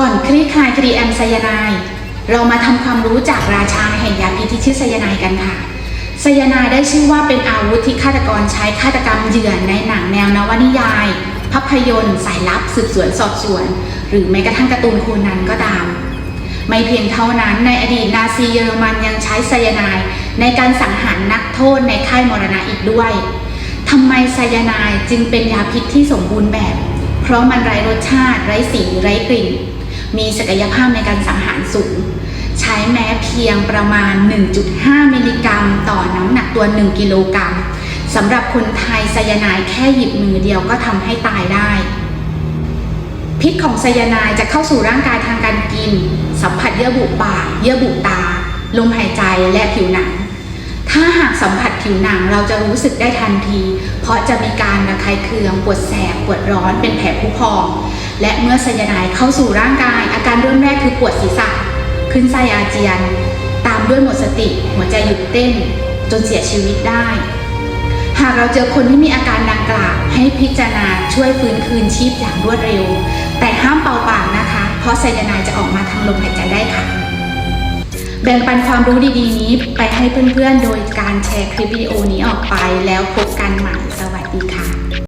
ก่อนคลี่คลายคดีแอมไซยาไนด์เรามาทำความรู้จากราชาแห่งยาพิษที่ชื่อไซยาไนด์กันค่ะไซยาไนด์ได้ชื่อว่าเป็นอาวุธที่ฆาตกรใช้ฆาตกรรมเหยื่อในหนังแนวนวนิยาย ภาพยนตร์สายลับสืบสวนสอบสวน หรือแม้กระทั่งการ์ตูนโคนันก็ตาม ไม่เพียงเท่านั้นในอดีตนาซีเยอรมันยังใช้ไซยาไนด์ในการสังหารนักโทษในค่ายมรณะอีกด้วยทำไมไซยาไนด์จึงเป็นยาพิษที่สมบูรณ์แบบ เพราะมันไร้รสชาติ ไร้สี ไร้กลิ่น มีศักยภาพในการสังหารสูง ใช้แม้เพียงประมาณ 1.5 มิลลิกรัม ต่อน้ำหนักตัว 1 กิโลกรัมสำหรับคนไทยไซยาไนด์แค่หยิบมือเดียวก็ทำให้ตายได้ พิษของไซยาไนด์จะเข้าสู่ร่างกายทางการกิน สัมผัสเยื่อบุปาก เยื่อบุตา ลมหายใจและผิวหนัง ถ้าหากสัมผัสผิวหนังเราจะรู้สึกได้ทันที เพราะจะมีการระคายเคืองปวดแสบปวดร้อนเป็นแผลผู้พอง และเมื่อไซยาไนด์เข้าสู่ร่างกาย อาการเริ่มแรกคือปวดศีรษะ ขึ้นไส้อาเจียน ตามด้วยหมดสติ หัวใจหยุดเต้น จนเสียชีวิตได้ หากเราเจอคนที่มีอาการดังกล่าวให้พิจารณาช่วยฟื้นคืนชีพอย่างรวดเร็ว แต่ห้ามเป่าปากนะคะ เพราะไซยาไนด์จะออกมาทางลมหายใจได้ค่ะแบ่งปันความรู้ดีๆนี้ไปให้เพื่อนๆ โดยการแชร์คลิปวิดีโอนี้ออกไปแล้วพบกันใหม่ สวัสดีค่ะ